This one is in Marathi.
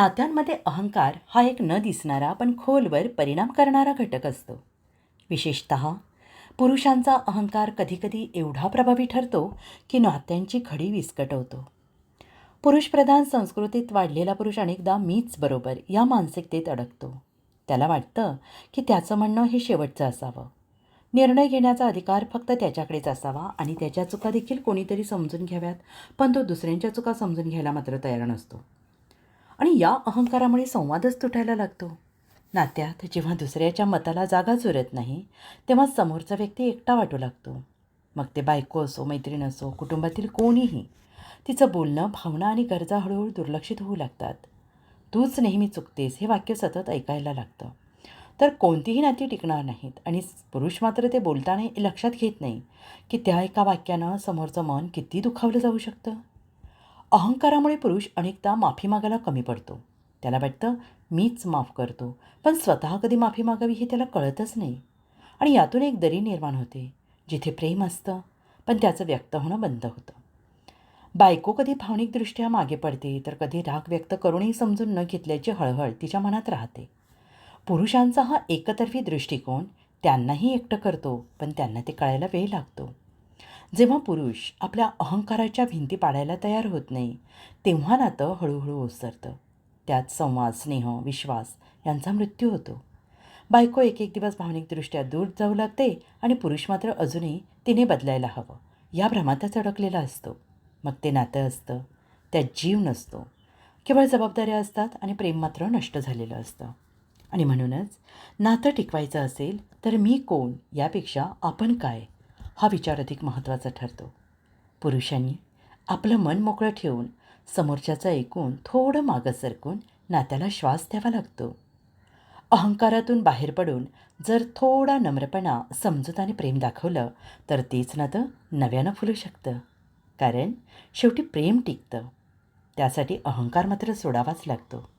नात्यांमध्ये अहंकार हा एक न दिसणारा पण खोलवर परिणाम करणारा घटक असतो. विशेषत पुरुषांचा अहंकार कधीकधी एवढा प्रभावी ठरतो की नात्यांची खडी विस्कटवतो. पुरुषप्रधान संस्कृतीत वाढलेला पुरुष अनेकदा मीच बरोबर या मानसिकतेत अडकतो. त्याला वाटतं की त्याचं म्हणणं हे शेवटचं असावं. निर्णय घेण्याचा अधिकार फक्त त्याच्याकडेच असावा आणि त्याच्या चुका देखील कोणीतरी समजून घ्याव्यात पण तो दुसऱ्यांच्या चुका समजून घ्यायला मात्र तयार नसतो. आणि या अहंकारामुळे संवादच तुटायला लागतो. नात्यात जेव्हा दुसऱ्याच्या मताला जागा चुरत नाही तेव्हा समोरचा व्यक्ती एकटा वाटू लागतो. मग ते बायको असो मैत्रीण असो कुटुंबातील कोणीही तिचं बोलणं भावना आणि गरजा हळूहळू दुर्लक्षित होऊ लागतात. तूच नेहमी चुकतेस हे वाक्य सतत ऐकायला लागतं. तर कोणतीही नाती टिकणार नाहीत आणि पुरुष मात्र ते बोलताना लक्षात घेत नाही की त्या एका वाक्यानं समोरचं मन किती दुखावलं जाऊ शकतं. अहंकारामुळे पुरुष अनेकदा माफी मागायला कमी पडतो. त्याला वाटतं मीच माफ करतो. पण स्वतः कधी माफी मागावी हे त्याला कळतच नाही. आणि यातून एक दरी निर्माण होते जिथे प्रेम असतं पण त्याचं व्यक्त होणं बंद होतं. बायको कधी भावनिकदृष्ट्या मागे पडते तर कधी राग व्यक्त करूनही समजून न घेतल्याची हळहळ तिच्या मनात राहते. पुरुषांचा हा एकतर्फी दृष्टिकोन त्यांनाही एकटं करतो पण त्यांना ते कळायला वेळ लागतो. जेव्हा पुरुष आपल्या अहंकाराच्या भिंती पाडायला तयार होत नाही तेव्हा नातं हळूहळू ओसरतं. त्यात संवाद स्नेह विश्वास यांचा मृत्यू होतो. बायको एक एक दिवस भावनिकदृष्ट्या दूर जाऊ लागते आणि पुरुष मात्र अजूनही तिने बदलायला हवं. या भ्रमातच अडकलेला असतो. मग ते नातं असतं. त्यात जीव नसतो. केवळ जबाबदाऱ्या असतात आणि प्रेम मात्र नष्ट झालेलं असतं. आणि म्हणूनच नातं टिकवायचं असेल तर मी कोण? यापेक्षा आपण काय? हा विचार अधिक महत्त्वाचा ठरतो. पुरुषांनी आपलं मन मोकळं ठेवून समोरच्याचं ऐकून थोडं मागं सरकून नात्याला श्वास द्यावा लागतो. अहंकारातून बाहेर पडून जर थोडा नम्रपणा समजूत आणि प्रेम दाखवलं तर तेच नातं नव्यानं फुलू शकतं. कारण शेवटी प्रेम टिकतं. त्यासाठी अहंकार मात्र सोडावाच लागतो.